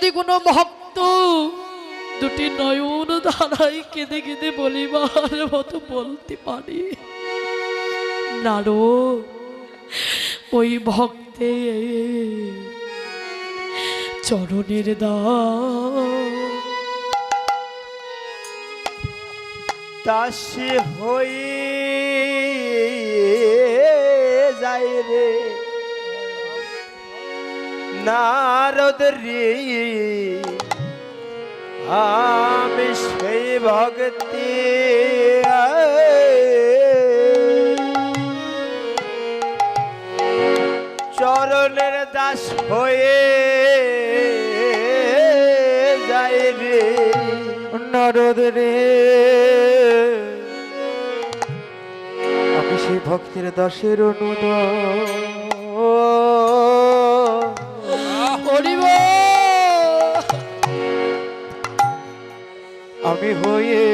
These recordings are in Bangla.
যদি কোনো ভক্ত দুটি নয়ন ধারাই কেঁদে কেঁদে বলিবার মতো বলতে পারি, নারো, ওই ভক্তে চরণের দাসী হয়ে যায় রে। নারদ রে, আমি ভক্তি। চরণের দাস হয়ে যায় রে, নারদ রে। আমি সেই ভক্তের দাসের অনুদ আমি হয়ে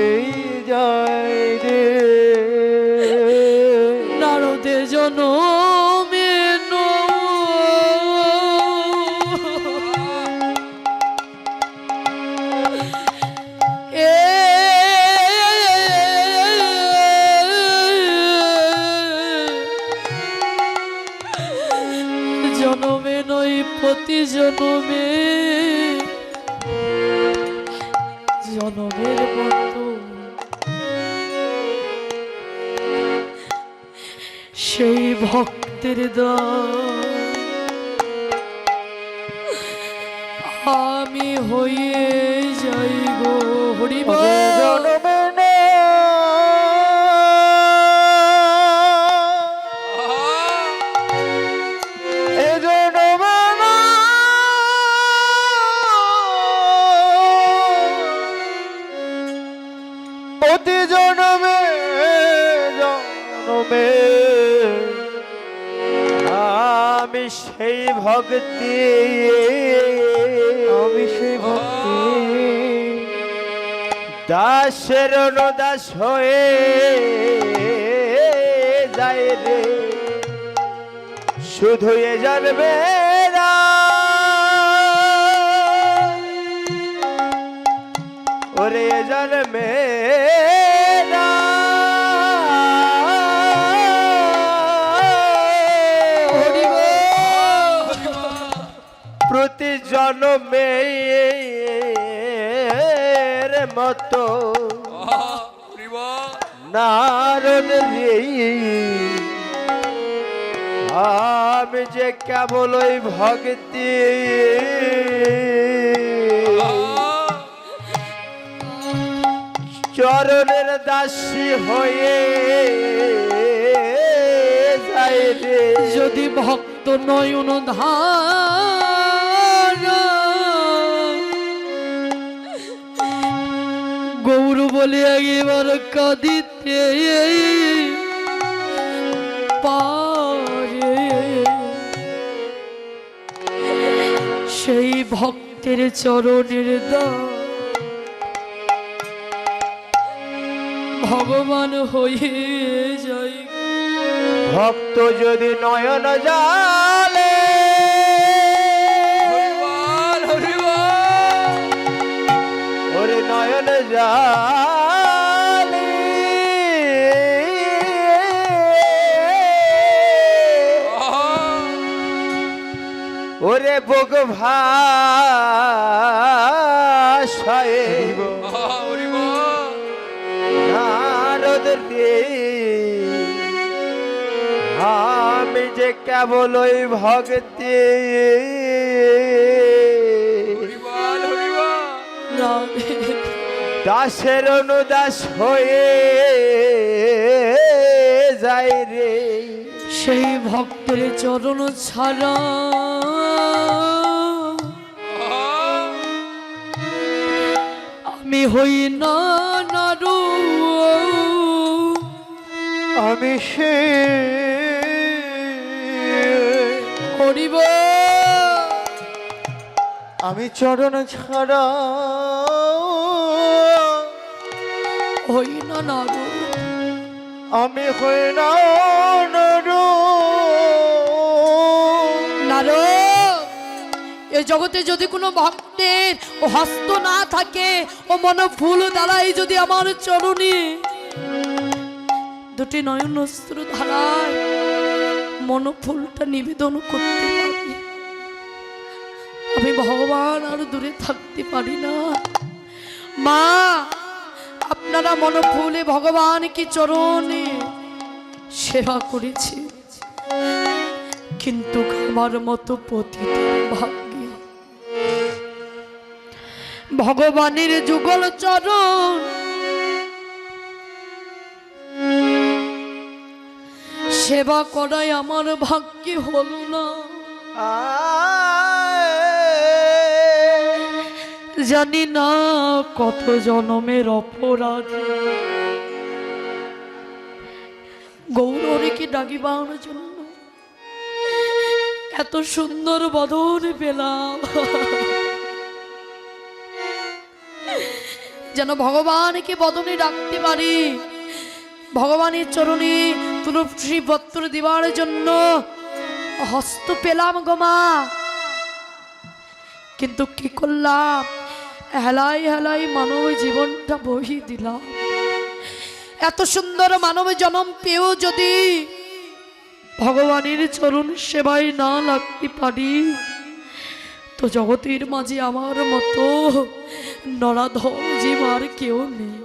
যাই রে। সেই ভক্তের আমি যাইব যাই গো হরিব সেই ভক্তি। আমি সেই ভক্তি। দাসের দাস হয়ে যায় রে। শুধু এ জানবে ওরে এ প্রতি জন্মে মতো। নারদ আমি যে কেবল ওই ভক্তি। চরণের দাসী হয়ে যাই যদি ভক্ত নয়ন ধার গৌর বলে এবার কাঁদিতে সেই ভক্তের চরণের দা ভগবান হয়ে যায় ভক্ত যদি নয়ন জালে জালে ওরে বগ ভাষায় নারদ রে আমি যে কেবল ওই ভক্তি। রাধে দাসের অনুদাস হয়ে যায় রে। সেই ভক্তের চরণ ছাড়া আমি হই না নারু। আমি সে করিব। আমি চরণ ছাড়া হই না নারু আমি হই না নরু। নারু এ জগতে যদি কোনো ভক্তের ও হস্ত না থাকে ও মন ফুল দ্বারাই যদি আমার চরণে দুটি নয়ন অস্ত্র ধারায় মন ফুলটা নিবেদন করতে পারি। আমি ভগবান আর দূরে থাকতে পারি না। মা আপনারা মন ফুলে ভগবান কি চরণে সেবা করেছি। কিন্তু আমার মতো পতিতের ভাগ্যে ভগবানের যুগল চরণ সেবা করাই আমার ভাগ্যে হল না। জানি না কত জনমের অপরাধ। গৌরীকে ডাকিবার জন্য এত সুন্দর বদন পেলাম। যেন ভগবানকে বদনে ডাকতে পারি। ভগবানের চরণে তুলসী পত্র দেওয়ার জন্য হস্ত পেলাম গোমা কিন্তু কি করলাম? হেলাই হেলাই মানব জীবনটা বহি দিলাম এত সুন্দর মানব জন্ম পেয়েও যদি ভগবানের চরণ সেবায় না লাগতে পারি তো জগতের মাঝে আমার মতো নরাধম জীব আর কেউ নেই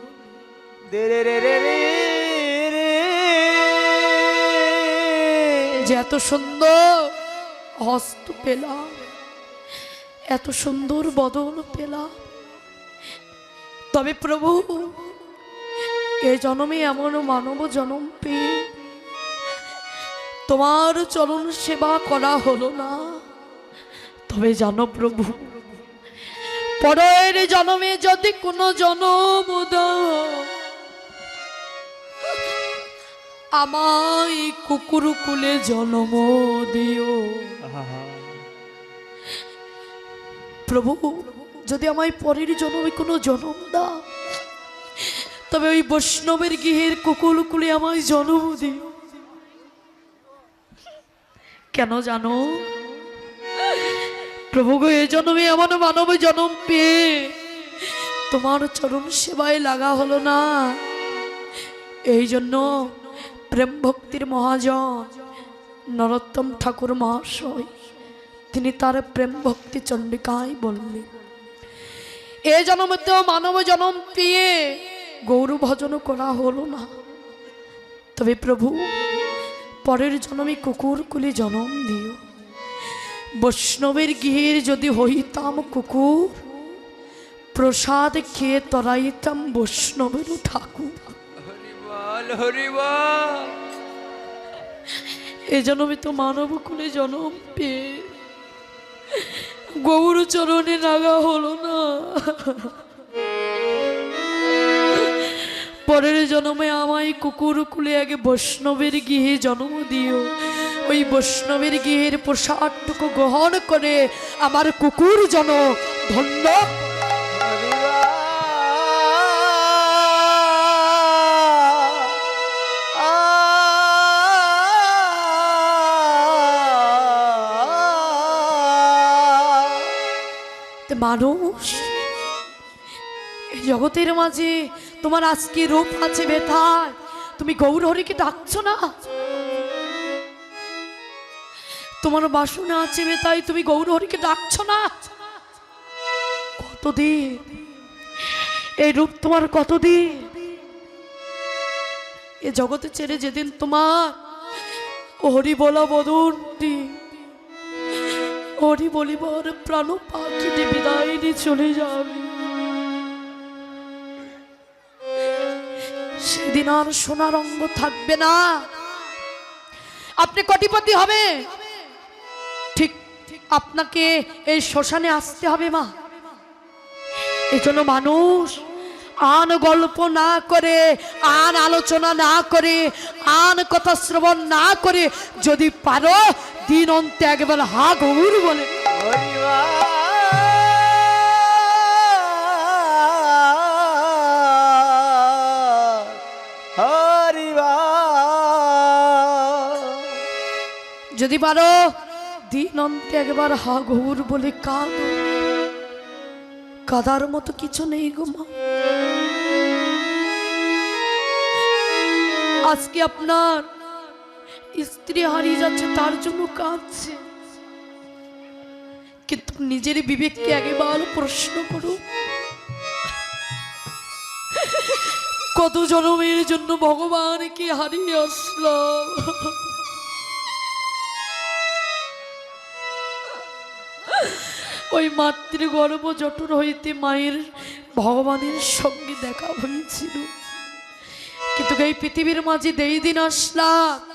দে রে রে রে রে রে। যে এত সুন্দর হস্ত পেলাম এত সুন্দর বদল পেলাম তবে প্রভু এ জনমে এমন মানব জনম পেয়ে তোমার চরণ সেবা করা হলো না। তবে জানো প্রভু পরের জনমে যদি কোনো জনম আমায় কুকুর কুলে জন্ম দিও। প্রভু যদি আমায় পরের জন্মে কোনো জন্ম দাও, তবে ওই বৈষ্ণবের গৃহের কুকুর কুলে আমায় জন্ম দিও। কেন জানো? প্রভু গো, এ জন্মে আমার মানব জন্ম পেয়ে তোমার চরণ সেবায় লাগা হলো না। এই জন্য প্রেম ভক্তির মহাজন নরোত্তম ঠাকুর মহাশয়, তিনি তার প্রেম ভক্তি চণ্ডিকায় বললেন এ জন্মতেও মানব জন্ম পেয়ে গৌর ভজন করা হলো না। তবে প্রভু পরের জন্মে কুকুর কুলি জন্ম দিও। বৈষ্ণবের গৃহের যদি হইতাম কুকুর প্রসাদ খেয়ে তরাইতাম বৈষ্ণবের ঠাকুর। এ জন্মে তো মানব কুলে জন্ম পেয়ে গৌর চরণে নাগা হলো না। পরের জন্মে আমায় কুকুর কুলে আগে বৈষ্ণবের গৃহে জন্ম দিও। ওই বৈষ্ণবের গৃহের প্রসাদটুকু গ্রহণ করে আমার কুকুর জন ধন্য মানুষ। এই জগতের মাঝে তোমার আজকে রূপ আছে বেথায়। তুমি গৌর হরিকে ডাকছো না? তোমার বাসনা আছে বেতাই তুমি গৌর হরিকে ডাকছো না? কতদিন? এই রূপ তোমার কতদিন? এ জগতে ছেড়ে যেদিন তোমার হরি বলা বদনটি হরি বলিবার প্রাণ পাখিটি বিদায় নিয়ে চলে যাবে? সেদিন আর সোনার অঙ্গ থাকবে না। আপনি কটিপতি হবে। ঠিক আপনাকে এই শ্মশানে আসতে হবে মা। এই জন্য মানুষ আন গল্প না করে, আন আলোচনা না করে, আন কথা শ্রবণ না করে যদি পারো দিন অন্তে একবার হা গৌর বলে। যদি পারো দিন অন্তে একবার হা ঘুর বলে কাঁদ। কাদার মতো কিছু নেই গো আজকে আপনার স্ত্রী হারিয়ে যাচ্ছে, তার জন্য কাঁদছে। কিন্তু নিজের বিবেককে একবার প্রশ্ন করো। কত জনমের জন্য ভগবানকে হারিয়ে আসলাম ওই মাতৃ গর্ভ জটর হইতে মায়ের ভগবানের সঙ্গে দেখা হয়েছিল। কিন্তু এই পৃথিবীর মাঝে যেই দিন আসলাম।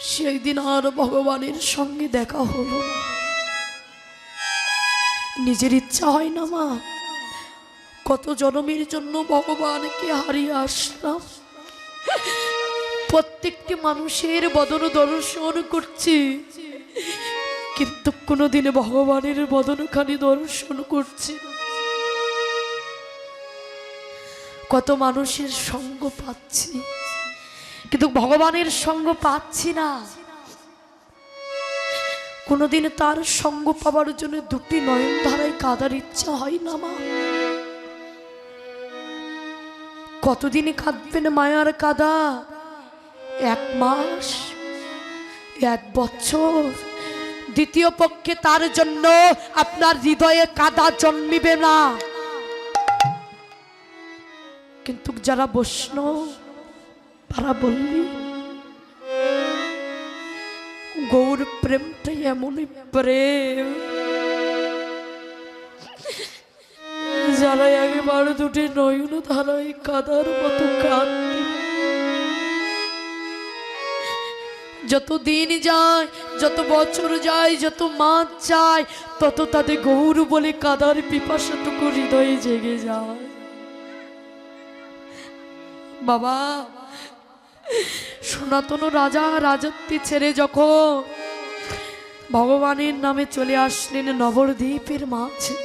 সেই দিন আর ভগবানের সঙ্গে দেখা হলো নিজের ইচ্ছা হয় না মা। কত জনমের জন্য ভগবানকে হারিয়ে আসলাম। প্রত্যেকটি মানুষের বদন দর্শন করছি। কিন্তু কোনোদিনে ভগবানের বদনখানি দর্শন করছি কত মানুষের সঙ্গ পাচ্ছি। কিন্তু ভগবানের সঙ্গ পাচ্ছি না। কোনোদিন তার সঙ্গ পাওয়ার জন্য দুটি নয়ন ধারায় কাদার ইচ্ছা হয় না, মা। কতদিন কাঁদবেন মায়ার কাদা? এক মাস, এক বছর। দ্বিতীয় পক্ষে তার জন্য আপনার হৃদয়ে কাদা জন্মিবে না। কিন্তু যারা বৈষ্ণব তারা বললি গৌর প্রেমটাই এমনই প্রেম যারা একবার দুটি নয়ন ধারায় কাদার মতো কাঁদবে যত দিন যায় যত বছর যায় যত মাছ যায় তত তাদের গৌর বলে কাদার পিপাসাটুকু হৃদয়ে জেগে যায় বাবা সনাতন রাজা রাজত্বে ছেড়ে যখন ভগবানের নামে চলে আসলেন নবদ্বীপের মাঝে,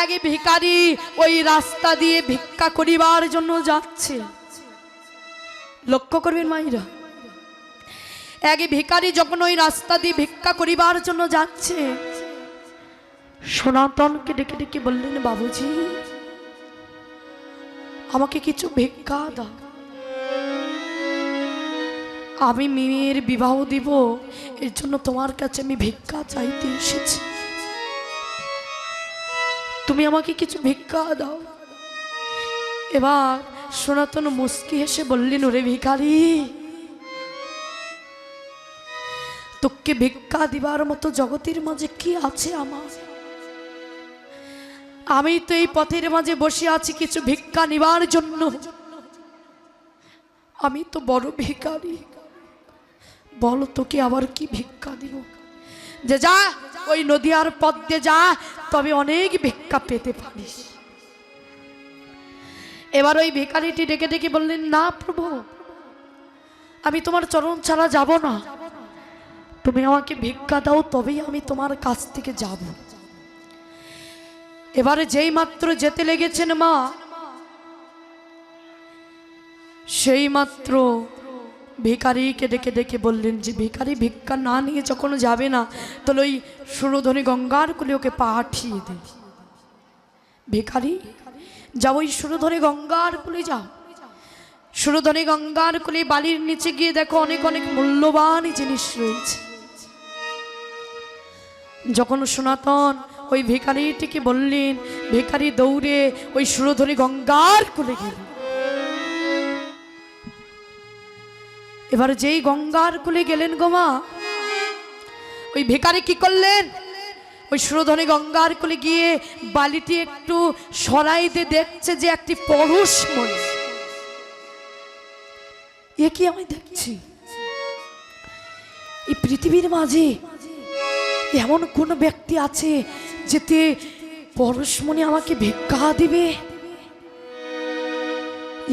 এক ভিকারি ওই রাস্তা দিয়ে ভিক্ষা করিবার জন্য যাচ্ছে। লক্ষ্য করবেন মাইরা, এক ভিকারি যখন ওই রাস্তা দিয়ে ভিক্ষা করিবার জন্য যাচ্ছে, সনাতনকে ডেকে ডেকে বললেন, বাবুজি আমাকে কিছু ভিক্ষা দাও। আমি মেয়ের বিবাহ দিব, এর জন্য তোমার কাছে আমি ভিক্ষা চাইতে এসেছি। তুমি আমাকে কিছু ভিক্ষা দাও। এবার সনাতন মুস্কি হেসে বললেন ওরে ভিখারি, তোকে ভিক্ষা দিবার মতো জগতের মাঝে কি আছে আমার? আমি তো এই পথের মাঝে বসে আছি, কিছু ভিক্ষা নিবার জন্য। আমি তো বড় ভিখারি। বলো তোকে আবার কি ভিক্ষা দিব? যে যা, ওই নদীয়ার পথ দিয়ে যা, তবে অনেক ভিক্ষা পেতে পারিস। এবার ওই ভিখারিটি ডেকে ডেকে বললেন, না প্রভু, আমি তোমার চরণ ছাড়া যাব না। তুমি আমাকে ভিক্ষা দাও, তবেই আমি তোমার কাছ থেকে যাব। এবারে যেই মাত্র যেতে লেগেছেন মা, সেই মাত্র ভিকারিকে ডেকে ডেকে বললেন যে ভিখারি ভিক্ষা না নিয়ে যখন যাবে না, তাহলে ওই সুরধনী গঙ্গার কুলে ওকে পাঠিয়ে দে। ভিখারি যাও ওই সুরধনী গঙ্গার কুলে যাও। সুরধনী গঙ্গার কুলে বালির নিচে গিয়ে দেখো অনেক অনেক মূল্যবান জিনিস রয়েছে। যখন সনাতন ওই ভিখারিটিকে বললেন, ভিখারি দৌড়ে ওই সুরধনী গঙ্গার কুলে গেল। এবার যেই গঙ্গার কুলে গেলেন গোমা ওই ভিখারি কি করলেন? ওই সুরধনী গঙ্গার কুলে গিয়ে বালিটি একটু সরাইতে দেখছে যে একটি পরশ মনে এ কি আমি দেখছি? এই পৃথিবীর মাঝে এমন কোন ব্যক্তি আছে যেতে পরশমণি আমাকে ভিক্ষা দিবে।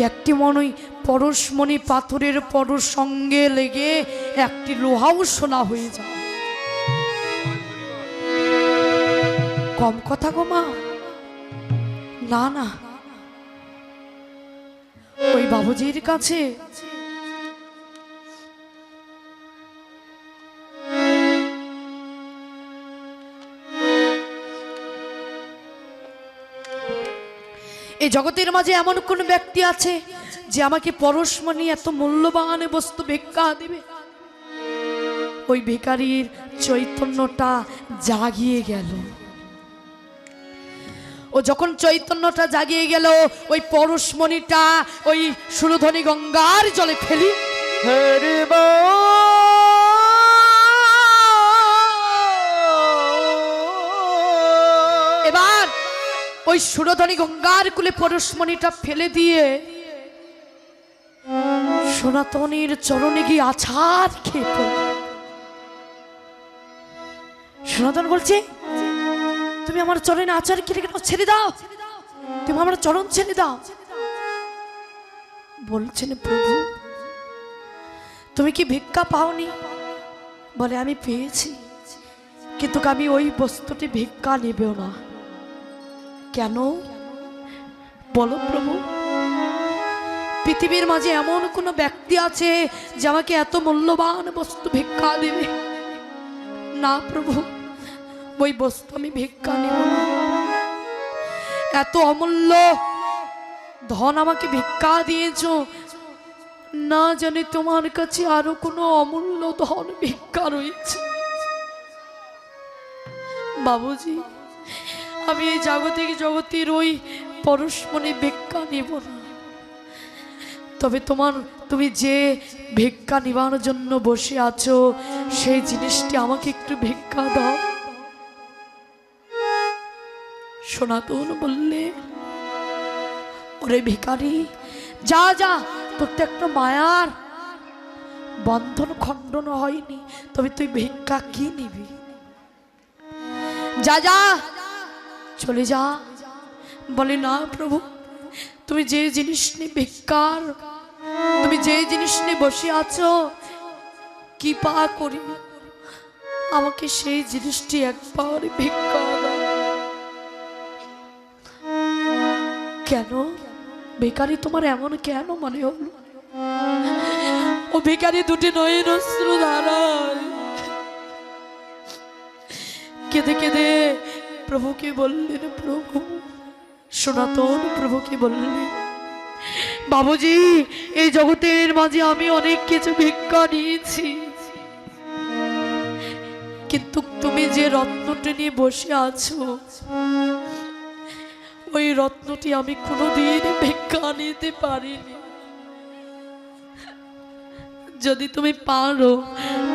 একটি মনই পরশমণি পাথরের পরশ সঙ্গে লেগে একটি লোহাও সোনা হয়ে যায়। কম কথা গো মা। না না। ওই বাবুজির কাছে এই জগতের মাঝে এমন কোন ব্যক্তি আছে যে আমাকে পরশমণি এত মূল্যবান বস্তু ভিক্ষা দিবে? ওই ভিকারির চৈতন্যটা জাগিয়ে গেল। ও যখন চৈতন্যটা জাগিয়ে গেল, ওই পরশমণিটা ওই সুরধনী গঙ্গার জলে ফেলি। হরি ওই সুরধনী গঙ্গার কুলে পরশমণিটা ফেলে দিয়ে সনাতনীর চরণে গিয়ে আছাড় খেয়ে সনাতন বলছে, তুমি আমার চরণে আচার খেলে কেন ছেড়ে দাও? তুমি আমার চরণ ছেড়ে দাও। বলছেন, প্রভু, তুমি কি ভিক্ষা পাওনি? বলে, আমি পেয়েছি, কিন্তু আমি ওই বস্তুটি ভিক্ষা নেবেও না। কেন? বলো প্রভু। পৃথিবীর মাঝে এমন কোনো ব্যক্তি আছে যে আমাকে এত মূল্যবান বস্তু ভিক্ষা দেবে? না প্রভু, ওই বস্তু আমি ভিক্ষা নেব এত অমূল্য ধন আমাকে ভিক্ষা দিয়েছ। না জানি তোমার কাছে আরও কোনো অমূল্য ধন ভিক্ষা রয়েছে। বাবুজি আমি এই জাগতিক জগতের ওই পরশমণি ভিক্ষা নিব না। তবে তোমার, তুমি যে ভিক্ষা নিবার জন্য বসে আছো, সেই জিনিসটি আমাকে একটু ভিক্ষা দাও। সনাতন বললে, ওরে ভিখারি, যা যা, তোর তো একটা মায়ার বন্ধন খণ্ডন হয়নি, তবে তুই ভিক্ষা কি নিবি? যা যা চলে যা। বলে, না প্রভু, তুমি যে জিনিস নিয়ে বেকার, তুমি যে জিনিস নিয়ে বসে আছো, কি পা করি? আমাকে সেই জিনিসটি একবার দাও। কেন? বেকারি তোমার এমন কেন মনে হলো? ও বেকারি দুটি নয় অশ্রু ধারায়। কেঁদে কেঁদে প্রভুকে বললেন, প্রভু? সনাতন প্রভুকে বললেন? বাবুজি, এই জগতের মাঝে আমি অনেক কিছু ভিক্ষা নিয়েছি। কিন্তু তুমি যে রত্নটি নিয়ে বসে আছো, ওই রত্নটি আমি কোনোদিন ভিক্ষা নিতে পারিনি। যদি তুমি পারো,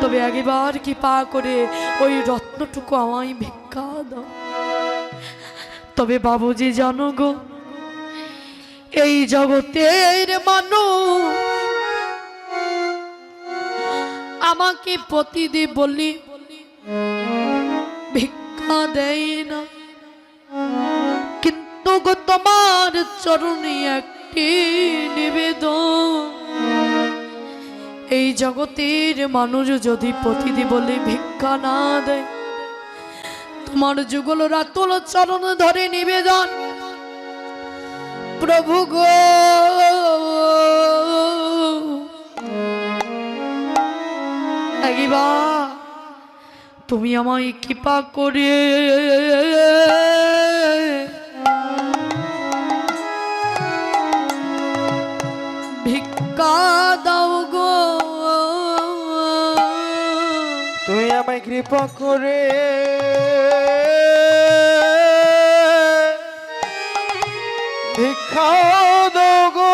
তবে একবার কি পা করে ওই রত্নটুকু আমায় ভিক্ষা দাও। তবে বাবুজি জানো গো, এই জগতের মানুষ আমাকে প্রতিদি বলি, ভিক্ষা দেয় না। কিন্তু গো তোমার চরণে একটি নিবেদন, এই জগতের মানুষ যদি প্রতিদি বলে, ভিক্ষা না দেয় তোমার যুগল রাতল চরণ ধরে নিবেদন। প্রভু গো। তুমি আমায় কৃপা করে। ভিক্ষা দাও গো। তুই আমায় কৃপা করে। ভিক্ষা দাও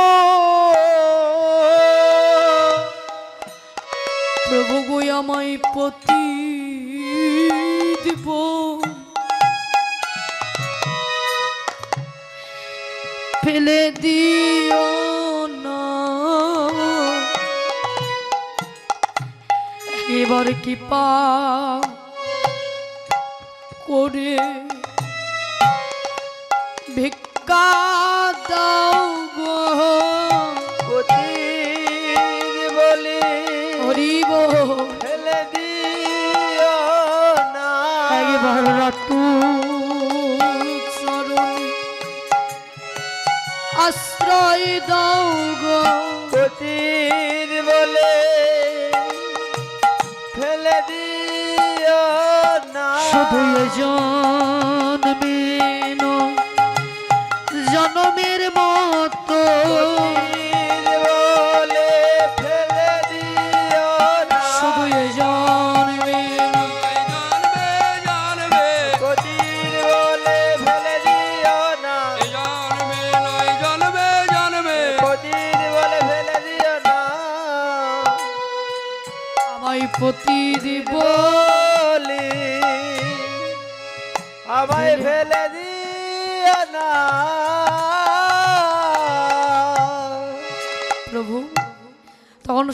প্রভু গো আমায় পতি দিব ফেলে দিও না। এবার কি পা করে ভিক্ষা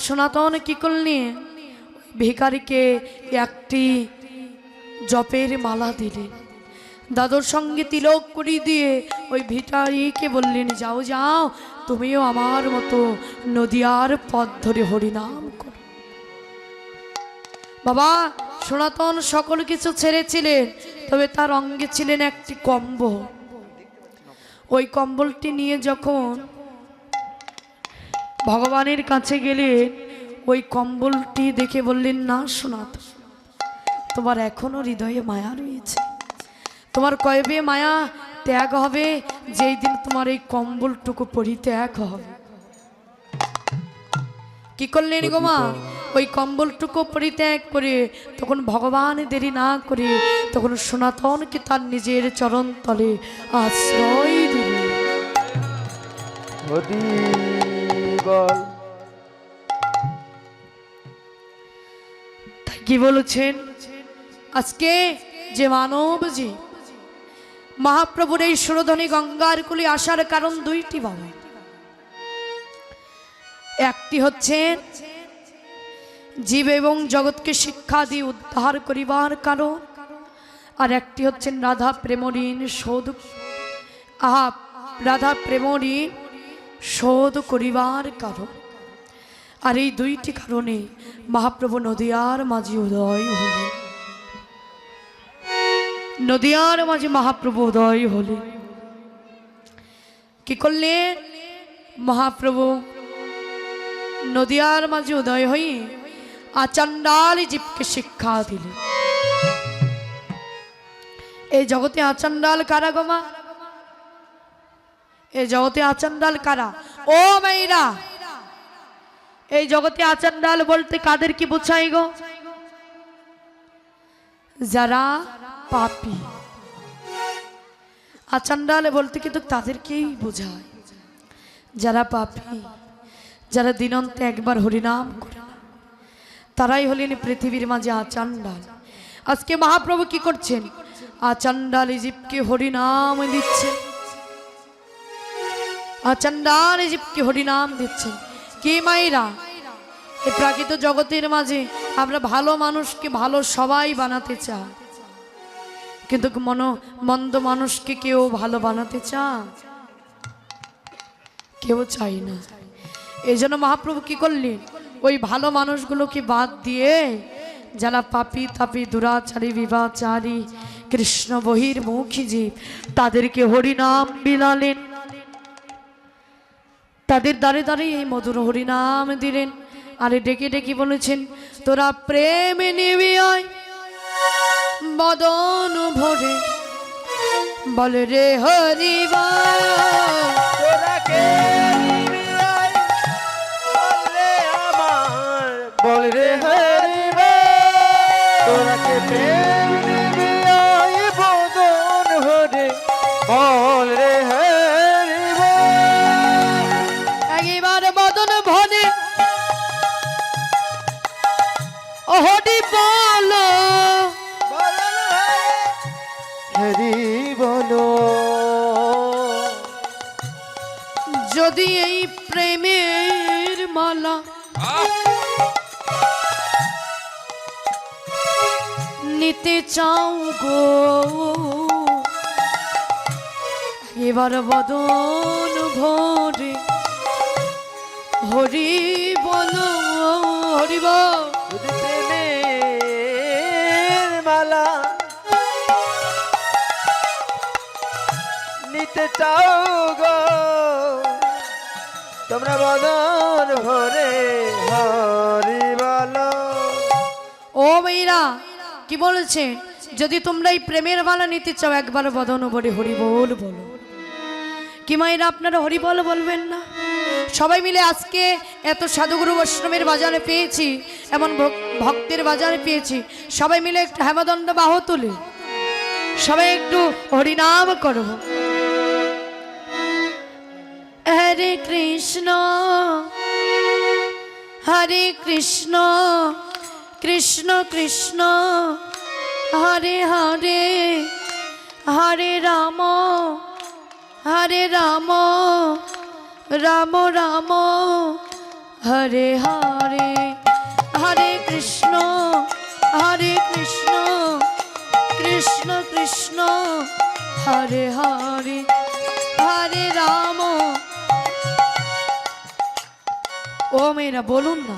সনাতন কি করলি? ভিকারিকে একটি জপের মালা দিলেন দাদুর সঙ্গে তিলক করি দিয়ে ওই ভিকারিকে বললেন, যাও যাও, তুমিও আমার মতো নদিয়ার পথ ধরে হরিনাম করো। বাবা, সনাতন সকল কিছু ছেড়েছিলেন, তবে তার অঙ্গে ছিলেন একটি কম্বল। ওই কম্বলটি নিয়ে যখন ভগবানের কাছে গেলে ওই কম্বলটি দেখে বললেন, না শোনাত তোমার এখনও হৃদয়ে মায়া রয়েছে। তোমার কয়বে মায়া ত্যাগ হবে, যেই দিন তোমার এই কম্বলটুকু পরিত্যাগ হবে। কি করলেন গো মা? ওই কম্বলটুকু পরিত্যাগ করে তখন ভগবান দেরি না করে তখন সনাতনকে তার নিজের চরণ তলে আশ্রয় হরি বল কি বলেছেন? আজকে যে মানব যে মহাপ্রভুর এই সুরধনী গঙ্গার কুলে আসার কারণ দুইটি বাবা। একটি হচ্ছে, জীব এবং জগৎকে শিক্ষা দিয়ে উদ্ধার করিবার কারণ। আর একটি হচ্ছেন রাধা প্রেমঋণ শোধ আহা, রাধা প্রেমঋণ শোধ করিবার কারণ। আর এই দুইটি কারণে মহাপ্রভু নদিয়ার মাঝে উদয় হলেন। নদিয়ার মাঝে মহাপ্রভু উদয় হলেন। কি করলেন মহাপ্রভু? নদিয়ার মাঝে উদয় হয়ে আচান্ডাল জীবকে শিক্ষা দিলেন। এই জগতে আচান্ডাল কারা এই জগতে আচান্ডাল কারা? ও মেয়েরা, এই জগতে আচান্ডাল বলতে কাদের কি বোঝাই গো? যারা পাপি। আচান্ডাল বলতে কিন্তু তাদেরকেই বোঝায়। যারা পাপি, যারা দিনন্তে একবার হরিনাম করে। তারাই হলেন পৃথিবীর মাঝে আচান্ডাল আজকে মহাপ্রভু কি করছেন? আচান্ডাল ইজিপ্টকে হরিনাম দিচ্ছেন আচান্ডাল ইজিপ্টকে হরিনাম দিচ্ছেন। কি মাইরা এই প্রাকৃত জগতের মাঝে আমরা ভালো মানুষকে ভালো সবাই বানাতে চাই। কিন্তু মন মন্দ মানুষকে কেউ ভালো বানাতে চান কেউ চাই না। এই জন্য মহাপ্রভু কি করলেন? ওই ভালো মানুষগুলোকে বাদ দিয়ে যারা পাপি, তাপি, দুরাচারী বিবাচারী কৃষ্ণ বহির্মুখী জীব, তাদেরকে হরিনাম বিলালেন। তাদের দ্বারে দ্বারে এই মধুর হরিনাম দিলেন আরে ডেকে ডেকে বলেছেন, তোরা প্রেমে নেবে বদন ভরে বলে, রে হরিবা তোরা কে নিবি আয়? বল রে আমার বল, রে হরিবে তোরা কে প্রেম নিতে চাও গো। এবার বদন ভরে হরি বলো হরি প্রেমের মালা নিতে চাও গো তোমরা বদন ভরে হরি বলো। ও মেয়েরা কি বলেছেন যদি তোমরা এই প্রেমের মালা নিতে চাও একবার বদন ভরে হরি বল। বলো কি মায়েরা, আপনারা হরিবল বলবেন না? সবাই মিলে আজকে এত সাধুগুরু বৈষ্ণবের বাজারে পেয়েছি, এমন ভক- ভক্তের বাজারে পেয়েছি। সবাই মিলে একটু হেমদণ্ড বাহ তুলে। সবাই একটু হরিনাম করব হরে কৃষ্ণ হরে কৃষ্ণ। কৃষ্ণ কৃষ্ণ, হরে হরে হরে রাম হরে রাম রাম রাম, হরে হরে হরে কৃষ্ণ হরে কৃষ্ণ কৃষ্ণ কৃষ্ণ, হরে হরে হরে রাম। ও মেয়েরা, বলুন না।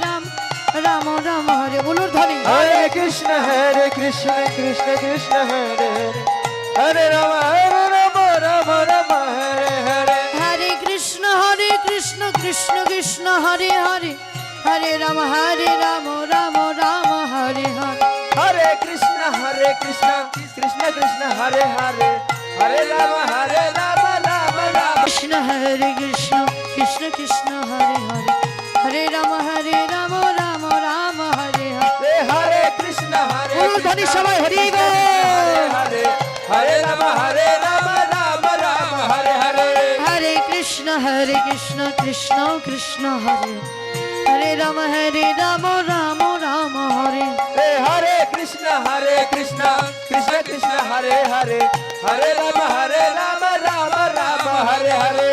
রাম রাম হরে বলুন ধরে হরে কৃষ্ণ হরে কৃষ্ণ কৃষ্ণ কৃষ্ণ হরে হরে রাম হরে রাম রাম রাম হরে হরে। হরে কৃষ্ণ হরে কৃষ্ণ কৃষ্ণ কৃষ্ণ হরে হরে। হরে রাম হরে রাম রাম রাম হরে হরে। হরে কৃষ্ণ হরে কৃষ্ণ কৃষ্ণ কৃষ্ণ হরে হরে। হরে রাম হরে রাম রাম রাম। কৃষ্ণ হরে কৃষ্ণ কৃষ্ণ কৃষ্ণ হরে হরে। হরে রাম হরে হরে বলুন ধ্বনি কৃষ্ণ, সবাই, হরি কৃষ্ণ বল। কৃষ্ণ হরে হরে হরে রাম হরে রাম রাম রাম হরে হরে হরে কৃষ্ণ হরে কৃষ্ণ কৃষ্ণ কৃষ্ণ হরে হরে রাম হরে রাম রাম রাম হরে রে হরে কৃষ্ণ হরে কৃষ্ণ কৃষ্ণ কৃষ্ণ হরে হরে হরে রাম হরে রাম রাম রাম হরে হরে